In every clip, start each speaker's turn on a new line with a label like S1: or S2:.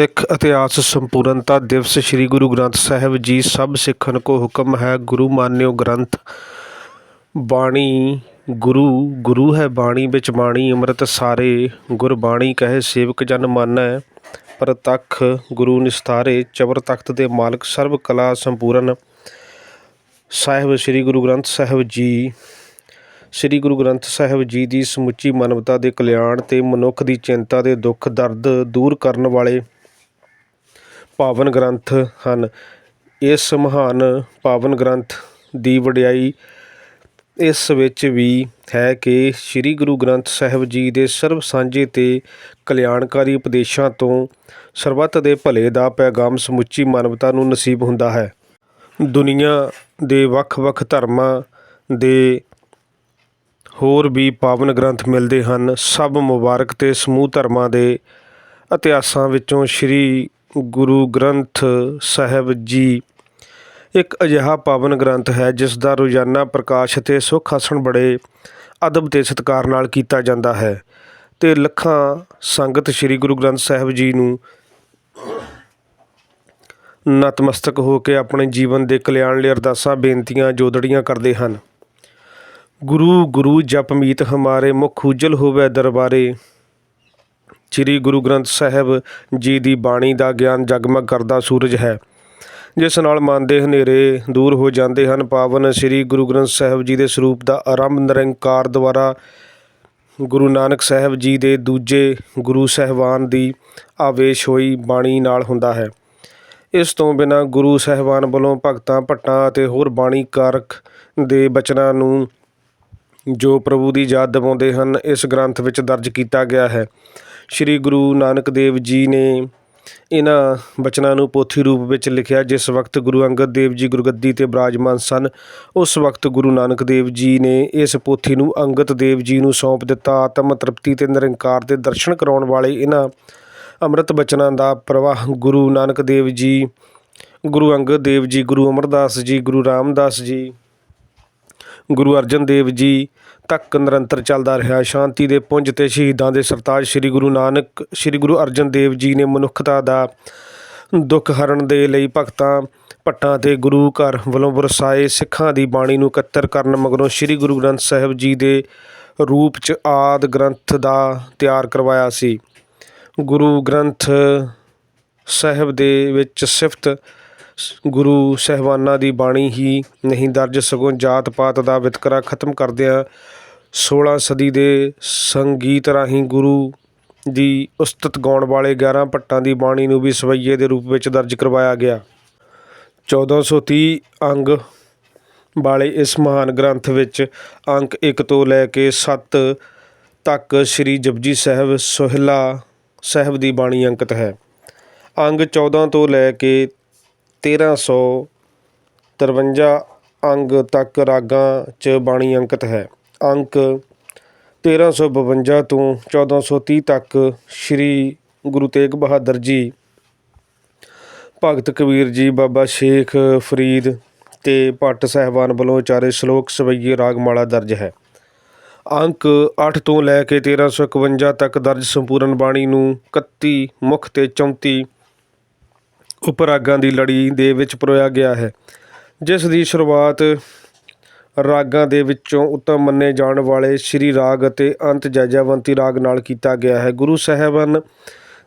S1: ਸਿੱਖ ਇਤਿਹਾਸ ਸੰਪੂਰਨਤਾ ਦਿਵਸ ਸ੍ਰੀ ਗੁਰੂ ਗ੍ਰੰਥ ਸਾਹਿਬ ਜੀ ਸਭ ਸਿੱਖਨ ਕੋ ਹੁਕਮ ਹੈ। ਗੁਰੂ ਮਾਨਿਓ ਗ੍ਰੰਥ। ਬਾਣੀ ਗੁਰੂ ਗੁਰੂ ਹੈ ਬਾਣੀ ਵਿੱਚ ਬਾਣੀ, ਅੰਮ੍ਰਿਤ ਸਾਰੇ ਗੁਰਬਾਣੀ ਕਹੇ, ਸੇਵਕ ਜਨ ਮਾਨੈ ਪ੍ਰਤੱਖ ਗੁਰੂ ਨਿਸਤਾਰੇ, ਚਬਰ ਤਖਤ ਦੇ ਮਾਲਕ ਸਰਬ ਕਲਾ ਸੰਪੂਰਨ। ਸਾਹਿਬ ਸ੍ਰੀ ਗੁਰੂ ਗ੍ਰੰਥ ਸਾਹਿਬ ਜੀ, ਸ੍ਰੀ ਗੁਰੂ ਗ੍ਰੰਥ ਸਾਹਿਬ ਜੀ ਦੀ ਸਮੁੱਚੀ ਮਾਨਵਤਾ ਦੇ ਕਲਿਆਣ ਤੇ ਮਨੁੱਖ ਦੀ ਚਿੰਤਾ ਦੇ ਦੁੱਖ, ਦਰਦ ਦੂਰ ਕਰਨ ਵਾਲੇ ਪਾਵਨ ਗ੍ਰੰਥ ਹਨ। ਇਸ ਮਹਾਨ ਪਾਵਨ ਗ੍ਰੰਥ ਦੀ ਵਡਿਆਈ ਇਸ ਵਿੱਚ ਵੀ ਹੈ ਕਿ ਸ੍ਰੀ ਗੁਰੂ ਗ੍ਰੰਥ ਸਾਹਿਬ ਜੀ ਦੇ ਸਰਬ ਸਾਂਝੇ ਤੇ ਕਲਿਆਣਕਾਰੀ ਉਪਦੇਸ਼ਾਂ ਤੋਂ ਸਰਬੱਤ ਦੇ ਭਲੇ ਦਾ ਪੈਗਾਮ ਸਮੁੱਚੀ ਮਾਨਵਤਾ ਨੂੰ ਨਸੀਬ ਹੁੰਦਾ ਹੈ। ਦੁਨੀਆ ਦੇ ਵੱਖ-ਵੱਖ ਧਰਮਾਂ ਦੇ ਹੋਰ ਵੀ ਪਾਵਨ ਗ੍ਰੰਥ ਮਿਲਦੇ ਹਨ। ਸਭ ਮੁਬਾਰਕ ਤੇ ਸਮੂਹ ਧਰਮਾਂ ਦੇ ਇਤਿਹਾਸਾਂ ਵਿੱਚੋਂ ਸ੍ਰੀ ਗੁਰੂ ਗ੍ਰੰਥ ਸਾਹਿਬ ਜੀ ਇੱਕ ਅਜਿਹਾ ਪਾਵਨ ਗ੍ਰੰਥ ਹੈ, ਜਿਸ ਦਾ ਰੋਜ਼ਾਨਾ ਪ੍ਰਕਾਸ਼ ਅਤੇ ਸੁੱਖ ਆਸਣ ਬੜੇ ਅਦਬ ਤੇ ਸਤਿਕਾਰ ਨਾਲ ਕੀਤਾ ਜਾਂਦਾ ਹੈ ਤੇ ਲੱਖਾਂ ਸੰਗਤ ਸ੍ਰੀ ਗੁਰੂ ਗ੍ਰੰਥ ਸਾਹਿਬ ਜੀ ਨੂੰ ਨਤਮਸਤਕ ਹੋ ਕੇ ਆਪਣੇ ਜੀਵਨ ਦੇ ਕਲਿਆਣ ਲਈ ਅਰਦਾਸਾਂ, ਬੇਨਤੀਆਂ, ਜੋਦੜੀਆਂ ਕਰਦੇ ਹਨ। ਗੁਰੂ ਗੁਰੂ ਜਪਮੀਤ ਹਮਾਰੇ ਮੁਖ ਉਜਲ ਹੋਵੇ ਦਰਬਾਰੇ। ਸ੍ਰੀ ਗੁਰੂ ਗ੍ਰੰਥ ਸਾਹਿਬ ਜੀ ਦੀ ਬਾਣੀ ਦਾ ਗਿਆਨ ਜਗਮਗ ਕਰਦਾ ਸੂਰਜ ਹੈ। ਜਿਸ ਨਾਲ ਮਨ ਦੇ ਹਨੇਰੇ ਦੂਰ ਹੋ ਜਾਂਦੇ ਹਨ, ਪਾਵਨ ਸ੍ਰੀ ਗੁਰੂ ਗ੍ਰੰਥ ਸਾਹਿਬ ਜੀ ਦੇ ਸਰੂਪ ਦਾ ਆਰੰਭ ਨਿਰੰਕਾਰ ਦੁਆਰਾ ਗੁਰੂ ਨਾਨਕ ਸਾਹਿਬ ਜੀ ਦੇ ਦੂਜੇ ਗੁਰੂ ਸਹਿਬਾਨ ਦੀ ਆਵੇਸ਼ ਹੋਈ ਬਾਣੀ ਨਾਲ ਹੁੰਦਾ ਹੈ। ਇਸ ਤੋਂ ਬਿਨਾਂ ਗੁਰੂ ਸਹਿਬਾਨ ਵੱਲੋਂ ਭਗਤਾਂ, ਭੱਟਾਂ ਅਤੇ ਹੋਰ ਬਾਣੀ ਕਾਰਕ ਦੇ ਬਚਨਾਂ ਨੂੰ ਜੋ ਪ੍ਰਭੂ ਦੀ ਯਾਦ ਦਿਵਾਉਂਦੇ ਹਨ, ਇਸ ਗ੍ਰੰਥ ਵਿੱਚ ਦਰਜ ਕੀਤਾ ਗਿਆ ਹੈ। ਸ੍ਰੀ ਗੁਰੂ ਨਾਨਕ ਦੇਵ ਜੀ ਨੇ ਇਹਨਾਂ ਬਚਨਾਂ ਨੂੰ ਪੋਥੀ ਰੂਪ ਵਿੱਚ ਲਿਖਿਆ, ਜਿਸ ਵਕਤ ਗੁਰੂ ਅੰਗਦ ਦੇਵ ਜੀ ਗੁਰਗੱਦੀ ਤੇ ਬਿਰਾਜਮਾਨ ਸਨ, ਉਸ ਵਕਤ ਗੁਰੂ ਨਾਨਕ ਦੇਵ ਜੀ ਨੇ ਇਸ ਪੋਥੀ ਨੂੰ ਅੰਗਦ ਦੇਵ ਜੀ ਨੂੰ ਸੌਂਪ ਦਿੱਤਾ। ਆਤਮ ਤ੍ਰਿਪਤੀ ਤੇ ਨਿਰੰਕਾਰ ਦੇ ਦਰਸ਼ਨ ਕਰਾਉਣ ਵਾਲੇ ਇਹਨਾਂ ਅੰਮ੍ਰਿਤ ਬਚਨਾਂ ਦਾ ਪ੍ਰਵਾਹ ਗੁਰੂ ਨਾਨਕ ਦੇਵ ਜੀ, ਗੁਰੂ ਅੰਗਦ ਦੇਵ ਜੀ, ਗੁਰੂ ਅਮਰਦਾਸ ਜੀ, ਗੁਰੂ ਰਾਮਦਾਸ ਜੀ, ਗੁਰੂ ਅਰਜਨ ਦੇਵ ਜੀ ਤੱਕ ਨਿਰੰਤਰ ਚੱਲਦਾ ਰਿਹਾ। ਸ਼ਾਂਤੀ ਦੇ ਪੁੰਜ ਤੇ ਸ਼ਹੀਦਾਂ ਦੇ ਸਰਤਾਜ ਸ੍ਰੀ ਗੁਰੂ ਨਾਨਕ, ਸ੍ਰੀ ਗੁਰੂ ਅਰਜਨ ਦੇਵ ਜੀ ਨੇ ਮਨੁੱਖਤਾ ਦਾ ਦੁੱਖ ਹਰਨ ਦੇ ਲਈ ਭਗਤਾਂ ਭੱਟਾਂ ਤੇ ਗੁਰੂ ਘਰ ਵੱਲੋਂ ਵਰਸਾਏ ਸਿੱਖਾਂ ਦੀ ਬਾਣੀ ਨੂੰ ਇਕੱਤਰ ਕਰਨ ਮਗਰੋਂ ਸ੍ਰੀ ਗੁਰੂ ਗ੍ਰੰਥ ਸਾਹਿਬ ਜੀ ਦੇ ਰੂਪ ਚ ਆਦ ਗ੍ਰੰਥ ਦਾ ਤਿਆਰ ਕਰਵਾਇਆ ਸੀ। ਗੁਰੂ ਗ੍ਰੰਥ ਸਾਹਿਬ ਦੇ ਵਿੱਚ ਸਿਫਤ ਗੁਰੂ ਸਹਿਬਾਨਾਂ ਦੀ ਬਾਣੀ ਹੀ ਨਹੀਂ, ਦਰਜ ਸਗੋਂ ਜਾਤ ਪਾਤ ਦਾ ਵਿਤਕਰਾ ਖਤਮ ਕਰਦਿਆਂ 16 ਸਦੀ ਦੇ ਸੰਗੀਤ ਰਾਹੀਂ ਗੁਰੂ ਦੀ ਉਸਤਤ ਗਾਉਣ ਵਾਲੇ 11 ਭੱਟਾਂ ਦੀ ਬਾਣੀ ਨੂੰ ਵੀ ਸਵਈਏ ਦੇ ਰੂਪ ਵਿੱਚ ਦਰਜ ਕਰਵਾਇਆ ਗਿਆ। 1430 ਅੰਗ ਵਾਲੇ ਇਸ ਮਹਾਨ ਗ੍ਰੰਥ ਵਿੱਚ ਅੰਕ 1 ਤੋਂ ਲੈ ਕੇ 7 ਤੱਕ ਸ੍ਰੀ ਜਪਜੀ ਸਾਹਿਬ ਸੋਹਿਲਾ ਸਾਹਿਬ ਦੀ ਬਾਣੀ ਅੰਕਿਤ ਹੈ। ਅੰਗ 14 ਤੋਂ ਲੈ ਕੇ 1353 ਅੰਗ ਤੱਕ ਰਾਗਾਂ 'ਚ ਬਾਣੀ ਅੰਕਿਤ ਹੈ। ਅੰਕ 1352 ਤੋਂ 1430 ਤੱਕ ਸ੍ਰੀ ਗੁਰੂ ਤੇਗ ਬਹਾਦਰ ਜੀ, ਭਗਤ ਕਬੀਰ ਜੀ, ਬਾਬਾ ਸ਼ੇਖ ਫਰੀਦ ਤੇ ਭੱਟ ਸਾਹਿਬਾਨ ਵੱਲੋਂ ਉਚਾਰੇ ਸ਼ਲੋਕ ਸਵਈਏ ਰਾਗਮਾਲਾ ਦਰਜ ਹੈ। ਅੰਕ 8 ਤੋਂ ਲੈ ਕੇ 1351 ਤੱਕ ਦਰਜ ਸੰਪੂਰਨ ਬਾਣੀ ਨੂੰ 31 ਮੁੱਖ ਤੇ 34 ਉਪਰਾਗਾਂ ਦੀ ਲੜੀ ਦੇ ਵਿੱਚ ਪਰੋਇਆ ਗਿਆ ਹੈ, ਜਿਸ ਦੀ ਸ਼ੁਰੂਆਤ ਰਾਗਾਂ ਦੇ ਵਿੱਚੋਂ ਉੱਤਮ ਮੰਨੇ ਜਾਣ ਵਾਲੇ ਸ਼੍ਰੀ ਰਾਗ ਅਤੇ ਅੰਤ ਜੈਜਾਵੰਤੀ ਰਾਗ ਨਾਲ ਕੀਤਾ ਗਿਆ ਹੈ। ਗੁਰੂ ਸਾਹਿਬਾਨ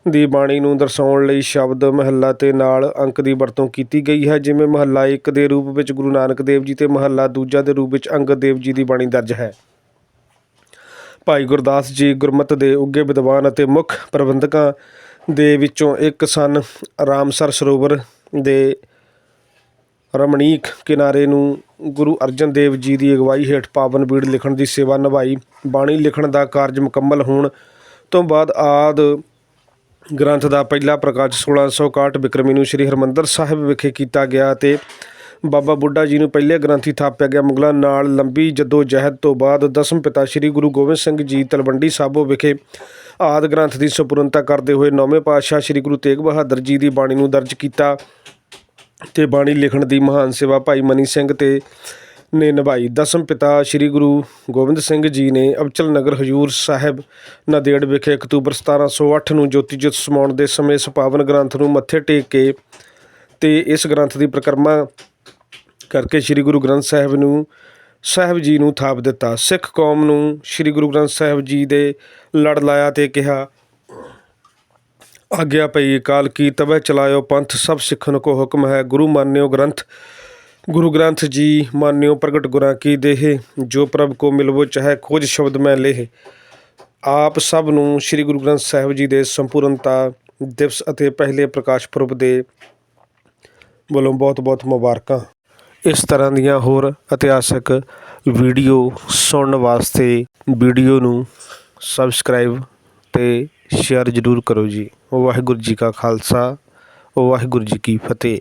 S1: ਦੀ ਬਾਣੀ ਨੂੰ ਦਰਸਾਉਣ ਲਈ ਸ਼ਬਦ ਮਹੱਲਾ ਤੇ ਨਾਲ ਅੰਕ ਦੀ ਵਰਤੋਂ ਕੀਤੀ ਗਈ ਹੈ, ਜਿਵੇਂ ਮਹੱਲਾ 1 ਦੇ ਰੂਪ ਵਿੱਚ ਗੁਰੂ ਨਾਨਕ ਦੇਵ ਜੀ ਤੇ ਮਹੱਲਾ ਦੂਜਾ ਦੇ ਰੂਪ ਵਿੱਚ ਅੰਗਦ ਦੇਵ ਜੀ ਦੀ ਬਾਣੀ ਦਰਜ ਹੈ। ਭਾਈ ਗੁਰਦਾਸ ਜੀ ਗੁਰਮਤਿ ਦੇ ਉੱਗੇ ਵਿਦਵਾਨ ਅਤੇ ਮੁੱਖ ਪ੍ਰਬੰਧਕਾਂ ਦੇ ਵਿੱਚੋਂ ਇੱਕ ਸਨ, ਰਾਮਸਰ ਸਰੋਵਰ ਦੇ ਰਮਣੀਕ ਕਿਨਾਰੇ ਨੂੰ ਗੁਰੂ ਅਰਜਨ ਦੇਵ ਜੀ ਦੀ ਅਗਵਾਈ ਹੇਠ ਪਾਵਨ ਬੀੜ ਲਿਖਣ ਦੀ ਸੇਵਾ ਨਿਭਾਈ। ਬਾਣੀ ਲਿਖਣ ਦਾ ਕਾਰਜ ਮੁਕੰਮਲ ਹੋਣ ਤੋਂ ਬਾਅਦ ਆਦ ਗ੍ਰੰਥ ਦਾ ਪਹਿਲਾ ਪ੍ਰਕਾਸ਼ 1661 ਬਿਕਰਮੀ ਨੂੰ ਸ੍ਰੀ ਹਰਮੰਦਰ ਸਾਹਿਬ ਵਿਖੇ ਕੀਤਾ ਗਿਆ ਤੇ ਬਾਬਾ ਬੁੱਢਾ ਜੀ ਨੂੰ ਪਹਿਲੇ ਗ੍ਰੰਥੀ ਥਾਪਿਆ ਗਿਆ। ਮੁਗਲਾਂ ਨਾਲ ਲੰਬੀ ਜਦੋ ਜਹਿਦ ਤੋਂ ਬਾਅਦ ਦਸਮ ਪਿਤਾ ਸ੍ਰੀ ਗੁਰੂ ਗੋਬਿੰਦ ਸਿੰਘ ਜੀ ਤਲਵੰਡੀ ਸਾਬੋ ਵਿਖੇ ਆਦ ਗ੍ਰੰਥ ਦੀ ਸੰਪੂਰਨਤਾ ਕਰਦੇ ਹੋਏ ਨੌਵੇਂ ਪਾਤਸ਼ਾਹ ਸ੍ਰੀ ਗੁਰੂ ਤੇਗ ਬਹਾਦਰ ਜੀ ਦੀ ਬਾਣੀ ਨੂੰ ਦਰਜ ਕੀਤਾ। ਤੇ ਬਾਣੀ ਲਿਖਣ ਦੀ ਮਹਾਨ ਸੇਵਾ ਭਾਈ ਮਨੀ ਸਿੰਘ ਤੇ ਨੇ ਨਿਭਾਈ। ਦਸਮ ਪਿਤਾ ਸ੍ਰੀ ਗੁਰੂ ਗੋਬਿੰਦ ਸਿੰਘ ਜੀ ਨੇ ਅਬਚਲ ਨਗਰ ਹਜੂਰ ਸਾਹਿਬ ਨਦੇੜ ਵਿਖੇ ਅਕਤੂਬਰ 1708 ਨੂੰ ਜੋਤੀ ਜੋਤ ਸਮਾਉਣ ਦੇ ਸਮੇਂ ਇਸ ਪਾਵਨ ਗ੍ਰੰਥ ਨੂੰ ਮੱਥੇ ਟੇਕ ਕੇ ਤੇ ਇਸ ਗ੍ਰੰਥ ਦੀ ਪ੍ਰਕਰਮਾ ਕਰਕੇ ਸ੍ਰੀ ਗੁਰੂ ਗ੍ਰੰਥ ਸਾਹਿਬ ਨੂੰ, ਸਾਹਿਬ ਜੀ ਨੂੰ ਥਾਪ ਦਿੱਤਾ। ਸਿੱਖ ਕੌਮ ਨੂੰ ਸ੍ਰੀ ਗੁਰੂ ਗ੍ਰੰਥ ਸਾਹਿਬ ਜੀ ਦੇ ਲੜ ਲਾਇਆ ਤੇ ਕਿਹਾ ਆਗਿਆ ਪਈ, ਕਾਲ ਕੀ ਤਬੈ ਚਲਾਇਓ ਪੰਥ, ਸਭ ਸਿੱਖਨ ਕੋ ਹੁਕਮ ਹੈ। ਗੁਰੂ ਮਾਨਿਓ ਗ੍ਰੰਥ, ਗੁਰੂ ਗ੍ਰੰਥ ਜੀ ਮਾਨਿਓ ਪ੍ਰਗਟ ਗੁਰਾਂ ਕੀ ਦੇਹ। ਜੋ ਪ੍ਰਭ ਕੋ ਮਿਲਵੋ ਚਾਹੇ ਖੋਜ ਸ਼ਬਦ ਮੈਂ ਲੇਹ। ਆਪ ਸਭ ਨੂੰ ਸ੍ਰੀ ਗੁਰੂ ਗ੍ਰੰਥ ਸਾਹਿਬ ਜੀ ਦੇ ਸੰਪੂਰਨਤਾ ਦਿਵਸ ਅਤੇ ਪਹਿਲੇ ਪ੍ਰਕਾਸ਼ ਪੁਰਬ ਦੇ ਵੱਲੋਂ ਬਹੁਤ-ਬਹੁਤ ਮੁਬਾਰਕਾਂ। ਇਸ ਤਰ੍ਹਾਂ ਦੀਆਂ ਹੋਰ ਇਤਿਹਾਸਕ ਵੀਡੀਓ ਸੁਣਨ ਵਾਸਤੇ ਵੀਡੀਓ ਨੂੰ ਸਬਸਕ੍ਰਾਈਬ ਤੇ ਸ਼ੇਅਰ ਜ਼ਰੂਰ ਕਰੋ ਜੀ। ਵਾਹਿਗੁਰੂ ਜੀ ਕਾ ਖਾਲਸਾ ਵਾਹਿਗੁਰੂ ਜੀ ਕੀ ਫਤਿਹ।